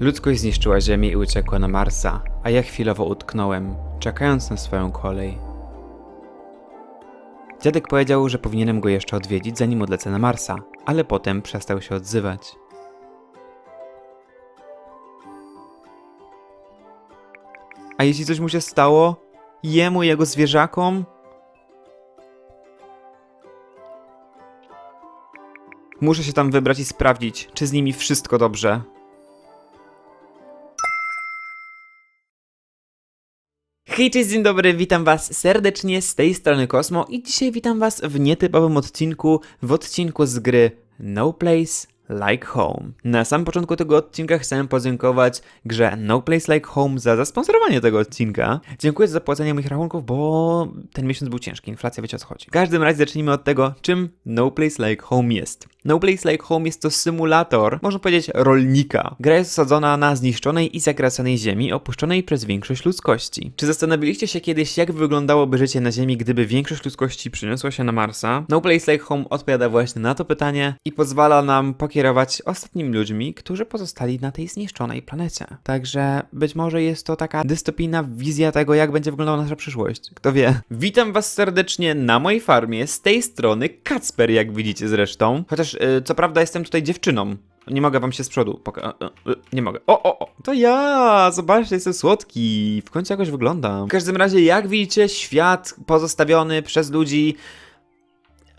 Ludzkość zniszczyła Ziemię i uciekła na Marsa, a ja chwilowo utknąłem, czekając na swoją kolej. Dziadek powiedział, że powinienem go jeszcze odwiedzić, zanim odlecę na Marsa, ale potem przestał się odzywać. A jeśli coś mu się stało? Jemu, jego zwierzakom? Muszę się tam wybrać i sprawdzić, czy z nimi wszystko dobrze. Hej, cześć, dzień dobry, witam was serdecznie z tej strony Kosmo i dzisiaj witam was w nietypowym odcinku, w odcinku z gry No Place Like Home. Na samym początku tego odcinka chcę podziękować grze No Place Like Home za zasponsorowanie tego odcinka. Dziękuję za zapłacenie moich rachunków, bo ten miesiąc był ciężki, inflacja wiecie o co chodzi. W każdym razie zacznijmy od tego, czym No Place Like Home jest. No Place Like Home jest to symulator, można powiedzieć, rolnika. Gra jest osadzona na zniszczonej i zagracanej ziemi, opuszczonej przez większość ludzkości. Czy zastanawialiście się kiedyś, jak wyglądałoby życie na Ziemi, gdyby większość ludzkości przeniosła się na Marsa? No Place Like Home odpowiada właśnie na to pytanie i pozwala nam pokierować ostatnimi ludźmi, którzy pozostali na tej zniszczonej planecie. Także być może jest to taka dystopijna wizja tego, jak będzie wyglądała nasza przyszłość. Kto wie? Witam was serdecznie na mojej farmie, z tej strony Kacper, jak widzicie zresztą. Chociaż, y, co prawda, jestem tutaj dziewczyną. Nie mogę wam się z przodu poka- y, y, Nie mogę. O, o, o! To ja! Zobaczcie, jestem słodki. W końcu jakoś wyglądam. W każdym razie, jak widzicie, świat pozostawiony przez ludzi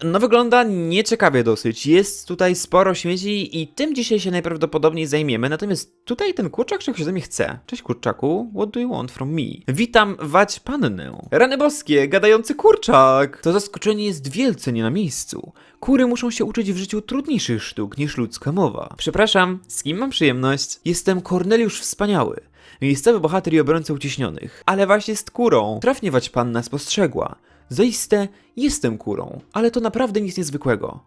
no wygląda nieciekawie dosyć. Jest tutaj sporo śmieci i tym dzisiaj się najprawdopodobniej zajmiemy. Natomiast tutaj ten kurczak czegoś ode mnie chce. Cześć kurczaku, what do you want from me? Witam wać pannę. Rany boskie, gadający kurczak! To zaskoczenie jest wielce nie na miejscu. Kury muszą się uczyć w życiu trudniejszych sztuk niż ludzka mowa. Przepraszam, z kim mam przyjemność? Jestem Korneliusz Wspaniały. Miejscowy bohater i obrońca uciśnionych. Ale właśnie jest kurą. Trafnie wać panna spostrzegła. Zaiste jestem kurą, ale to naprawdę nic niezwykłego.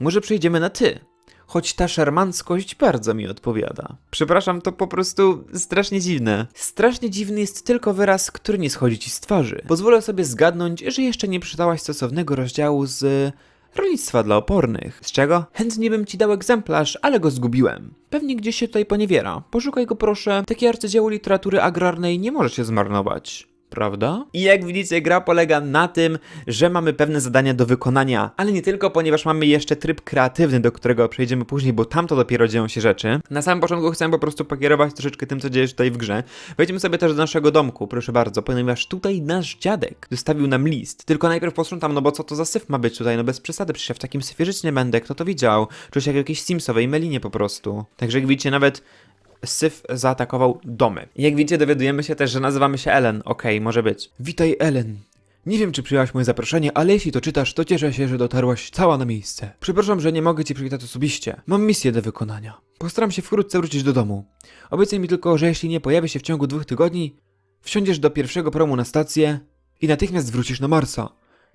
Może przejdziemy na ty, choć ta szarmanckość bardzo mi odpowiada. Przepraszam, to po prostu strasznie dziwne. Strasznie dziwny jest tylko wyraz, który nie schodzi ci z twarzy. Pozwolę sobie zgadnąć, że jeszcze nie przeczytałaś stosownego rozdziału z rolnictwa dla opornych. Z czego? Chętnie bym ci dał egzemplarz, ale go zgubiłem. Pewnie gdzieś się tutaj poniewiera. Poszukaj go proszę. Takie arcydzieło literatury agrarnej nie może się zmarnować prawda? I jak widzicie, gra polega na tym, że mamy pewne zadania do wykonania, ale nie tylko, ponieważ mamy jeszcze tryb kreatywny, do którego przejdziemy później, bo tam to dopiero dzieją się rzeczy. Na samym początku chcę po prostu pokierować troszeczkę tym, co dzieje się tutaj w grze. Wejdźmy sobie też do naszego domku, proszę bardzo, ponieważ tutaj nasz dziadek zostawił nam list. Tylko najpierw posprzątam, no bo co to za syf ma być tutaj, no bez przesady, przecież ja w takim syfie żyć nie będę, kto to widział? Czuję się jak jakiejś Simsowej melinie po prostu. Także jak widzicie, nawet Syf zaatakował domy. Jak widzicie, dowiadujemy się też, że nazywamy się Ellen. Okej, może być. Witaj, Ellen. Nie wiem, czy przyjęłaś moje zaproszenie, ale jeśli to czytasz, to cieszę się, że dotarłaś cała na miejsce. Przepraszam, że nie mogę ci przywitać osobiście. Mam misję do wykonania. Postaram się wkrótce wrócić do domu. Obiecaj mi tylko, że jeśli nie pojawię się w ciągu dwóch tygodni, wsiądziesz do pierwszego promu na stację i natychmiast wrócisz na Marsa.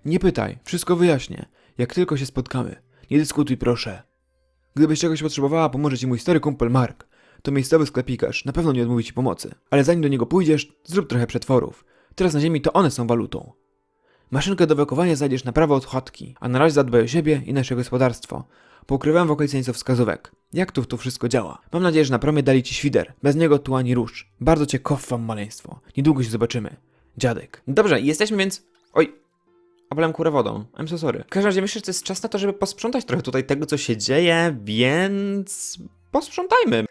Nie pytaj, wszystko wyjaśnię. Jak tylko się spotkamy. Nie dyskutuj, proszę. Gdybyś czegoś potrzebowała, pomoże ci mój stary kumpel Mark. To miejscowy sklepikarz, na pewno nie odmówi ci pomocy. Ale zanim do niego pójdziesz, zrób trochę przetworów. Teraz na ziemi to one są walutą. Maszynkę do wykowania znajdziesz na prawo od chodki, a na razie zadbaj o siebie i nasze gospodarstwo. Pokrywam w okolicy nieco wskazówek. Jak tu to wszystko działa? Mam nadzieję, że na promie dali ci świder. Bez niego tu ani rusz. Bardzo cię kocham, maleństwo. Niedługo się zobaczymy. Dziadek. Dobrze, jesteśmy więc... Oj, Oblałem kurę wodą. I'm so sorry. W każdym razie myślę, że to jest czas na to, żeby posprzątać trochę tutaj tego, co się dzieje, więc... Posprzątajmy.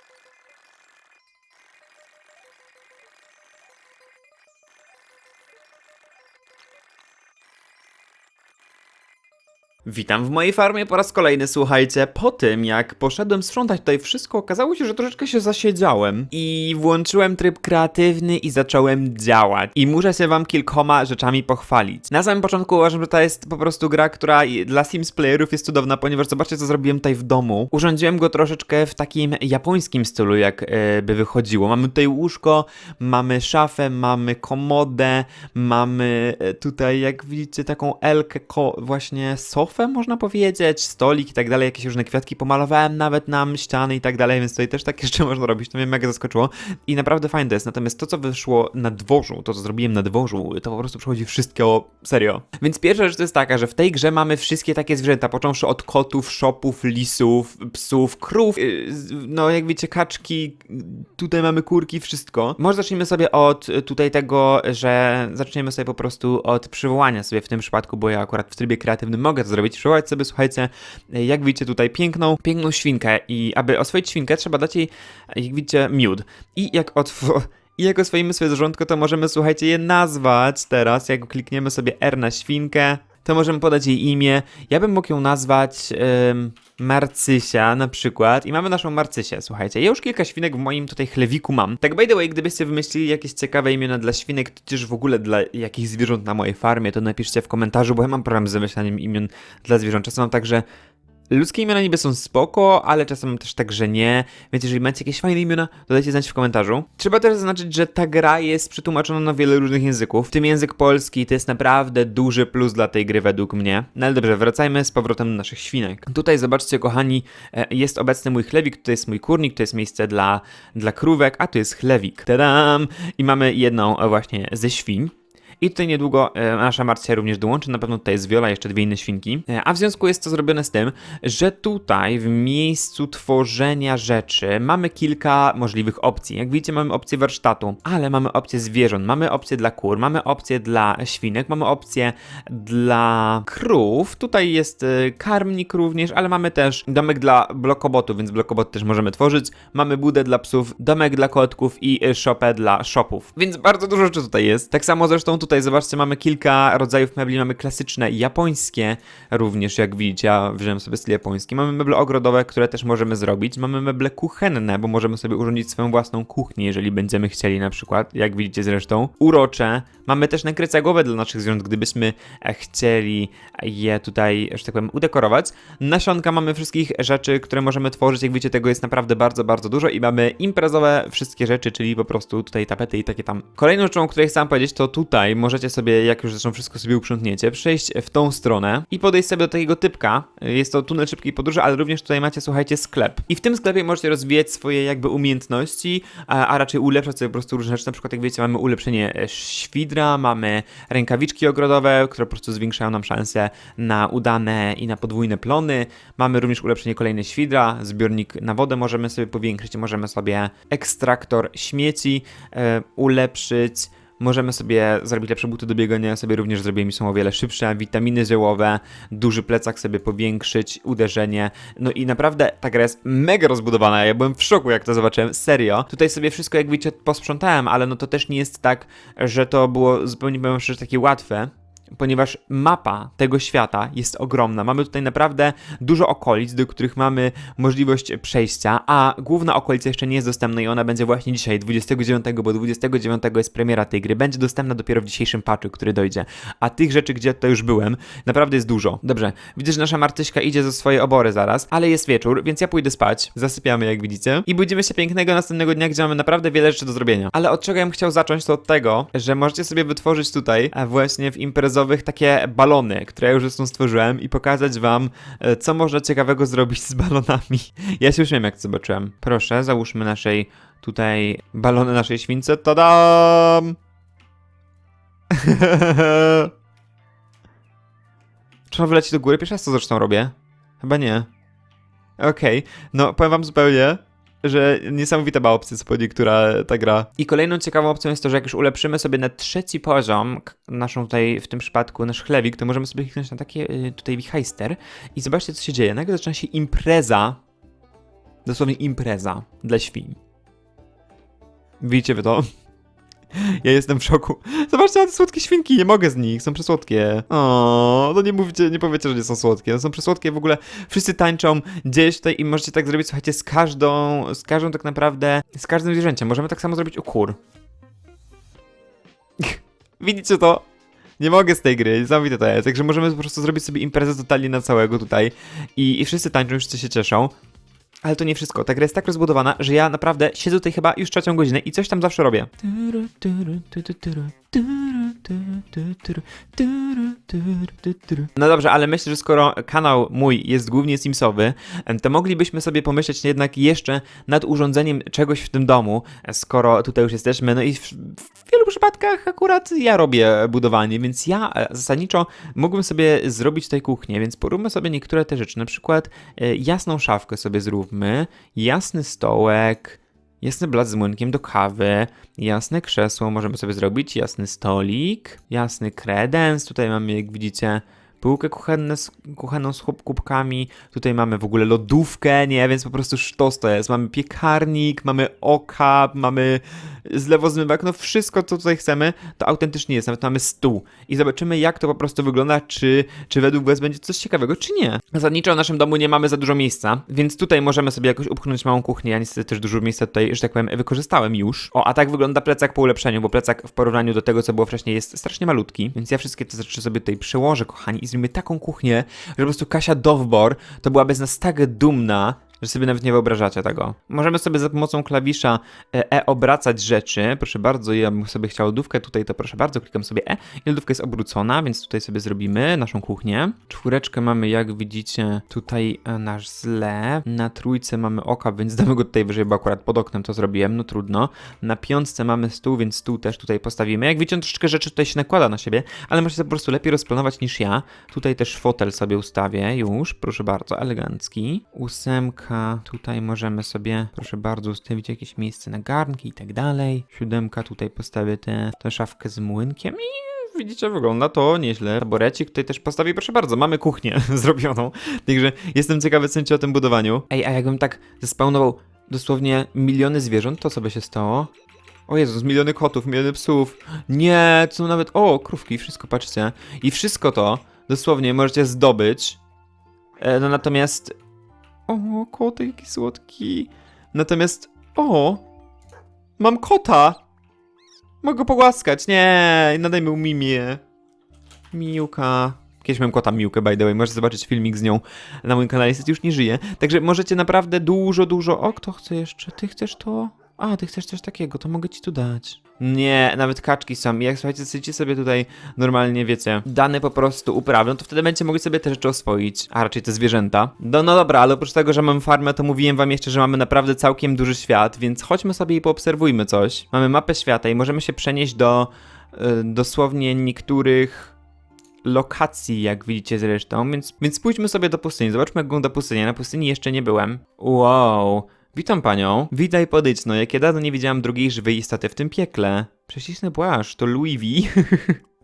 Witam w mojej farmie po raz kolejny, słuchajcie. Po tym, jak poszedłem sprzątać tutaj wszystko, okazało się, że troszeczkę się zasiedziałem i włączyłem tryb kreatywny i zacząłem działać. I muszę się wam kilkoma rzeczami pochwalić. Na samym początku uważam, że to jest po prostu gra, która dla Sims playerów jest cudowna, ponieważ zobaczcie, co zrobiłem tutaj w domu. Urządziłem go troszeczkę w takim japońskim stylu, jak e, by wychodziło. Mamy tutaj łóżko, mamy szafę, mamy komodę, mamy e, tutaj, jak widzicie, taką elkę, właśnie sofę można powiedzieć, stolik i tak dalej, jakieś różne kwiatki. Pomalowałem nawet nam ściany i tak dalej, więc tutaj też takie rzeczy można robić, to mnie mega zaskoczyło. I naprawdę fajne to jest, natomiast to, co wyszło na dworzu, to, co zrobiłem na dworzu, to po prostu przechodzi wszystko serio. Więc pierwsza rzecz to jest taka, że w tej grze mamy wszystkie takie zwierzęta, począwszy od kotów, szopów, lisów, psów, krów, yy, no jak wiecie, kaczki, tutaj mamy kurki, wszystko. Może zacznijmy sobie od tutaj tego, że zaczniemy sobie po prostu od przywołania sobie w tym przypadku, bo ja akurat w trybie kreatywnym mogę to zrobić, przywołać sobie, słuchajcie, jak widzicie tutaj piękną, piękną świnkę i aby oswoić świnkę, trzeba dać jej, jak widzicie, miód. I jak otw- i jak oswoimy sobie zwierzątko, to możemy, słuchajcie, je nazwać teraz. Jak klikniemy sobie R na świnkę, to możemy podać jej imię. Ja bym mógł ją nazwać ym, Marcysia na przykład. I mamy naszą Marcysię, słuchajcie. Ja już kilka świnek w moim tutaj chlewiku mam. Tak by the way, gdybyście wymyślili jakieś ciekawe imiona dla świnek, też w ogóle dla jakichś zwierząt na mojej farmie, to napiszcie w komentarzu, bo ja mam problem z wymyślaniem imion dla zwierząt. Czasem mam tak, że Ludzkie imiona niby są spoko, ale czasem też tak, że nie. Więc jeżeli macie jakieś fajne imiona, to dajcie znać w komentarzu. Trzeba też zaznaczyć, że ta gra jest przetłumaczona na wiele różnych języków, w tym język polski. To jest naprawdę duży plus dla tej gry według mnie. No ale dobrze, wracajmy z powrotem do naszych świnek. Tutaj zobaczcie, kochani, e, jest obecny mój chlewik, to jest mój kurnik, to jest miejsce dla, dla krówek, a to jest chlewik. Tadam! I mamy jedną e, właśnie ze świń. I tutaj niedługo e, nasza Marcia również dołączy, na pewno tutaj jest Viola, jeszcze dwie inne świnki. E, a w związku jest to zrobione z tym, że tutaj w miejscu tworzenia rzeczy mamy kilka możliwych opcji. Jak widzicie mamy opcję warsztatu, ale mamy opcję zwierząt, mamy opcję dla kur, mamy opcję dla świnek, mamy opcję dla krów. Tutaj jest e, karmnik również, ale mamy też domek dla blokobotów, więc blokobot też możemy tworzyć. Mamy budę dla psów, domek dla kotków i szopę dla shopów. Więc bardzo dużo rzeczy tutaj jest. Tak samo zresztą tutaj, zobaczcie, mamy kilka rodzajów mebli. Mamy klasyczne japońskie również, jak widzicie, ja wziąłem sobie styl japoński. Mamy meble ogrodowe, które też możemy zrobić. Mamy meble kuchenne, bo możemy sobie urządzić swoją własną kuchnię, jeżeli będziemy chcieli na przykład, jak widzicie zresztą. Urocze. Mamy też nakrycia głowy dla naszych zwierząt, gdybyśmy chcieli je tutaj, że tak powiem, udekorować. Nasionka mamy wszystkich rzeczy, które możemy tworzyć. Jak widzicie, tego jest naprawdę bardzo, bardzo dużo i mamy imprezowe wszystkie rzeczy, czyli po prostu tutaj tapety i takie tam. Kolejną rzeczą, o której chcę powiedzieć, to tutaj możecie sobie, jak już zresztą wszystko sobie uprzątniecie, przejść w tą stronę i podejść sobie do takiego typka. Jest to tunel szybkiej podróży, ale również tutaj macie, słuchajcie, sklep. I w tym sklepie możecie rozwijać swoje jakby umiejętności, a, a raczej ulepszać sobie po prostu różne rzeczy. Na przykład, jak wiecie, mamy ulepszenie e, świdra, mamy rękawiczki ogrodowe, które po prostu zwiększają nam szanse na udane i na podwójne plony. Mamy również ulepszenie kolejne świdra, zbiornik na wodę możemy sobie powiększyć, możemy sobie ekstraktor śmieci e, ulepszyć. Możemy sobie zrobić lepsze buty do biegania, sobie również zrobiłem są o wiele szybsze, witaminy ziołowe, duży plecak sobie powiększyć, uderzenie. No i naprawdę ta gra jest mega rozbudowana, ja byłem w szoku jak to zobaczyłem, serio. Tutaj sobie wszystko jak widzicie posprzątałem, ale no to też nie jest tak, że to było zupełnie powiem szczerze takie łatwe ponieważ mapa tego świata jest ogromna. Mamy tutaj naprawdę dużo okolic, do których mamy możliwość przejścia, a główna okolica jeszcze nie jest dostępna i ona będzie właśnie dzisiaj, 29, bo 29 jest premiera tej gry. Będzie dostępna dopiero w dzisiejszym patchu, który dojdzie. A tych rzeczy, gdzie tutaj już byłem, naprawdę jest dużo. Dobrze, widzę, że nasza Martyśka idzie ze swojej obory zaraz, ale jest wieczór, więc ja pójdę spać. Zasypiamy, jak widzicie. I budzimy się pięknego następnego dnia, gdzie mamy naprawdę wiele rzeczy do zrobienia. Ale od czego ja bym chciał zacząć, to od tego, że możecie sobie wytworzyć tutaj, właśnie w imprezowych takie balony, które ja już zresztą stworzyłem i pokazać wam, e, co można ciekawego zrobić z balonami. Ja się już wiem, jak zobaczyłem. Proszę, załóżmy naszej tutaj balony naszej śwince. Tadam! Trzeba wylecieć do góry? Pierwszy raz to zresztą robię. Chyba nie. Okej, no powiem wam zupełnie, że niesamowita ma opcja spodni, która ta gra. I kolejną ciekawą opcją jest to, że jak już ulepszymy sobie na trzeci poziom, naszą tutaj w tym przypadku nasz chlewik, to możemy sobie kliknąć na takie y, tutaj wichajster i zobaczcie co się dzieje. Nagle zaczyna się impreza, dosłownie impreza dla świń. Widzicie wy to? Ja jestem w szoku. Zobaczcie te słodkie świnki, nie mogę z nich, są przesłodkie. O, no nie mówicie, nie powiecie, że nie są słodkie. No są przesłodkie w ogóle. Wszyscy tańczą, się tutaj i możecie tak zrobić, słuchajcie, z każdą, z każdą tak naprawdę, z każdym zwierzęciem. Możemy tak samo zrobić u kur. Widzicie to? Nie mogę z tej gry, niesamowite to jest. Także możemy po prostu zrobić sobie imprezę totalnie na całego tutaj. I, i wszyscy tańczą, wszyscy się cieszą. Ale to nie wszystko. Ta gra jest tak rozbudowana, że ja naprawdę siedzę tutaj chyba już trzecią godzinę i coś tam zawsze robię. No dobrze, ale myślę, że skoro kanał mój jest głównie Simsowy, to moglibyśmy sobie pomyśleć jednak jeszcze nad urządzeniem czegoś w tym domu, skoro tutaj już jesteśmy. No i w, w wielu przypadkach akurat ja robię budowanie, więc ja e, zasadniczo mógłbym sobie zrobić tutaj kuchnię, więc poróbmy sobie niektóre te rzeczy. Na przykład e, jasną szafkę sobie zróbmy, jasny stołek, jasny blat z młynkiem do kawy, jasne krzesło możemy sobie zrobić, jasny stolik, jasny kredens, tutaj mamy jak widzicie półkę kuchenne, kuchenną z kubkami, tutaj mamy w ogóle lodówkę, nie, więc po prostu sztos to jest. Mamy piekarnik, mamy okap, mamy zlewozmywak, no wszystko co tutaj chcemy, to autentycznie jest, nawet mamy stół i zobaczymy jak to po prostu wygląda, czy, czy według was będzie coś ciekawego, czy nie. Zasadniczo w naszym domu nie mamy za dużo miejsca, więc tutaj możemy sobie jakoś upchnąć małą kuchnię, ja niestety też dużo miejsca tutaj, że tak powiem, wykorzystałem już. O, a tak wygląda plecak po ulepszeniu, bo plecak w porównaniu do tego, co było wcześniej jest strasznie malutki, więc ja wszystkie te rzeczy sobie tutaj przełożę, kochani, i zrobimy taką kuchnię, że po prostu Kasia Dowbor to byłaby z nas tak dumna, że sobie nawet nie wyobrażacie tego. Możemy sobie za pomocą klawisza E, e obracać rzeczy. Proszę bardzo, ja bym sobie chciał lodówkę tutaj, to proszę bardzo, klikam sobie E i lodówka jest obrócona, więc tutaj sobie zrobimy naszą kuchnię. Czwóreczkę mamy, jak widzicie, tutaj e, nasz zlew. Na trójce mamy oka, więc damy go tutaj wyżej, bo akurat pod oknem to zrobiłem, no trudno. Na piątce mamy stół, więc stół też tutaj postawimy. Jak widzicie, troszeczkę rzeczy tutaj się nakłada na siebie, ale możecie sobie po prostu lepiej rozplanować niż ja. Tutaj też fotel sobie ustawię już, proszę bardzo, elegancki. Ósemka, tutaj możemy sobie, proszę bardzo, ustawić jakieś miejsce na garnki i tak dalej. Siódemka, tutaj postawię tę tę szafkę z młynkiem i widzicie, wygląda to nieźle. Taborecik tutaj też postawię, proszę bardzo, mamy kuchnię zrobioną. Także jestem ciekawy, co o tym budowaniu. Ej, a jakbym tak zespawnował dosłownie miliony zwierząt, to co by się stało? O Jezus, miliony kotów, miliony psów. Nie, to nawet... O, krówki, wszystko, patrzcie. I wszystko to dosłownie możecie zdobyć. E, no natomiast... O, kotek jaki słodki. Natomiast... O! Mam kota! Mogę pogłaskać. Nie, nadaj mu mimię. Miłka. Kiedyś miałem kota Miłkę, by the way. Możecie zobaczyć filmik z nią na moim kanale. Niestety już nie żyje. Także możecie naprawdę dużo, dużo... O, kto chce jeszcze? Ty chcesz to? A, ty chcesz coś takiego, to mogę ci tu dać. Nie, nawet kaczki są. I Jak słuchajcie, chcecie sobie tutaj normalnie, wiecie, dane po prostu uprawy, no to wtedy będziecie mogli sobie te rzeczy oswoić, a raczej te zwierzęta. No, no dobra, ale oprócz tego, że mam farmę, to mówiłem wam jeszcze, że mamy naprawdę całkiem duży świat, więc chodźmy sobie i poobserwujmy coś. Mamy mapę świata i możemy się przenieść do y, dosłownie niektórych lokacji, jak widzicie zresztą, więc, więc pójdźmy sobie do pustyni. Zobaczmy, jak wygląda pustynia. Na pustyni jeszcze nie byłem. Wow. Witam panią. Witaj, podejdź, no jak dawno nie widziałam drugiej żywej istoty w tym piekle. Prześliczny płaszcz, to Louis V.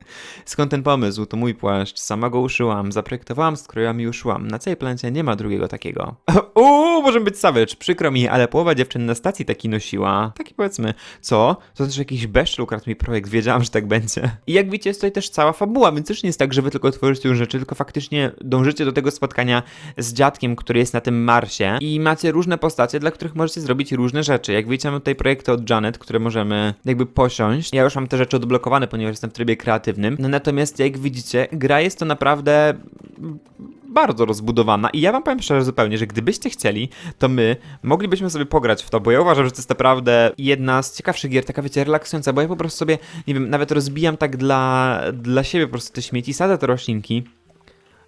Skąd ten pomysł? To mój płaszcz. Sama go uszyłam, zaprojektowałam, skroiłam i uszyłam. Na całej planecie nie ma drugiego takiego. Uuu, może być savage. Przykro mi, ale połowa dziewczyn na stacji taki nosiła. Taki powiedzmy. Co? To znaczy jakiś beszcz ukradł mi projekt. Wiedziałam, że tak będzie. I jak widzicie, jest tutaj też cała fabuła, więc też nie jest tak, że wy tylko tworzycie już rzeczy, tylko faktycznie dążycie do tego spotkania z dziadkiem, który jest na tym Marsie i macie różne postacie, dla których możecie zrobić różne rzeczy. Jak widzicie, mamy tutaj projekty od Janet, które możemy jakby posiąść. Ja już mam te rzeczy odblokowane, ponieważ jestem w trybie kreatywnym. No natomiast jak widzicie, gra jest to naprawdę bardzo rozbudowana i ja wam powiem szczerze zupełnie, że gdybyście chcieli, to my moglibyśmy sobie pograć w to, bo ja uważam, że to jest naprawdę jedna z ciekawszych gier, taka wiecie, relaksująca, bo ja po prostu sobie, nie wiem, nawet rozbijam tak dla, dla siebie po prostu te śmieci, sadzę te roślinki,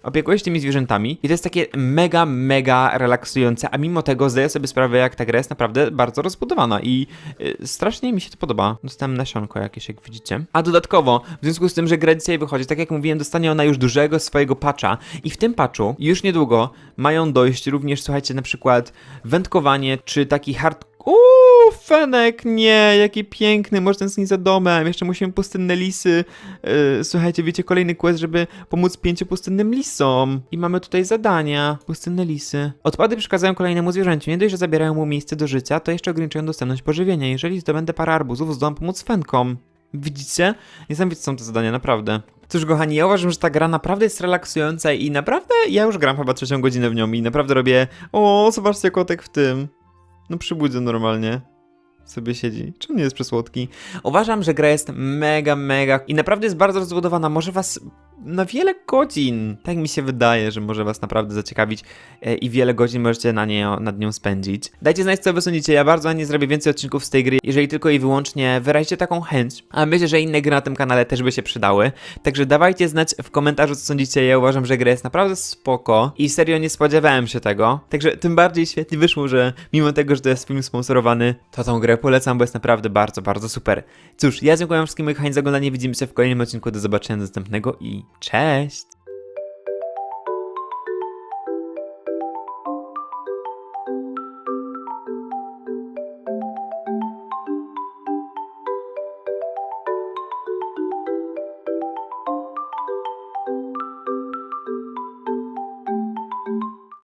opiekuję się tymi zwierzętami i to jest takie mega, mega relaksujące, a mimo tego zdaję sobie sprawę, jak ta gra jest naprawdę bardzo rozbudowana i y, strasznie mi się to podoba. Dostałem nasionko jakieś, jak widzicie. A dodatkowo, w związku z tym, że gra dzisiaj wychodzi, tak jak mówiłem, dostanie ona już dużego swojego patcha i w tym patchu już niedługo mają dojść również, słuchajcie, na przykład wędkowanie, czy taki hard... Uuu, Fenek, nie, jaki piękny, może tęsknić za domem, jeszcze musimy pustynne lisy. Yy, słuchajcie, wiecie, kolejny quest, żeby pomóc pięciu pustynnym lisom. I mamy tutaj zadania. Pustynne lisy. Odpady przeszkadzają kolejnemu zwierzęciu. Nie dość, że zabierają mu miejsce do życia, to jeszcze ograniczają dostępność pożywienia. Jeżeli zdobędę parę arbuzów, zdołam pomóc Fenkom. Widzicie? Niesamowite są te zadania, naprawdę. Cóż, kochani, ja uważam, że ta gra naprawdę jest relaksująca i naprawdę ja już gram chyba trzecią godzinę w nią i naprawdę robię. O, zobaczcie kotek w tym. No przybudzę normalnie. Sobie siedzi. On nie jest przesłodki? Uważam, że gra jest mega, mega i naprawdę jest bardzo rozbudowana. Może was na wiele godzin. Tak mi się wydaje, że może was naprawdę zaciekawić e, i wiele godzin możecie na nie, nad nią spędzić. Dajcie znać, co wy sądzicie. Ja bardzo nie zrobię więcej odcinków z tej gry, jeżeli tylko i wyłącznie wyraźcie taką chęć. A myślę, że inne gry na tym kanale też by się przydały. Także dawajcie znać w komentarzu, co sądzicie. Ja uważam, że gra jest naprawdę spoko i serio nie spodziewałem się tego. Także tym bardziej świetnie wyszło, że mimo tego, że to jest film sponsorowany, to tą grę polecam, bo jest naprawdę bardzo, bardzo super. Cóż, ja dziękuję wszystkim moich za oglądanie. Widzimy się w kolejnym odcinku. Do zobaczenia następnego i cześć!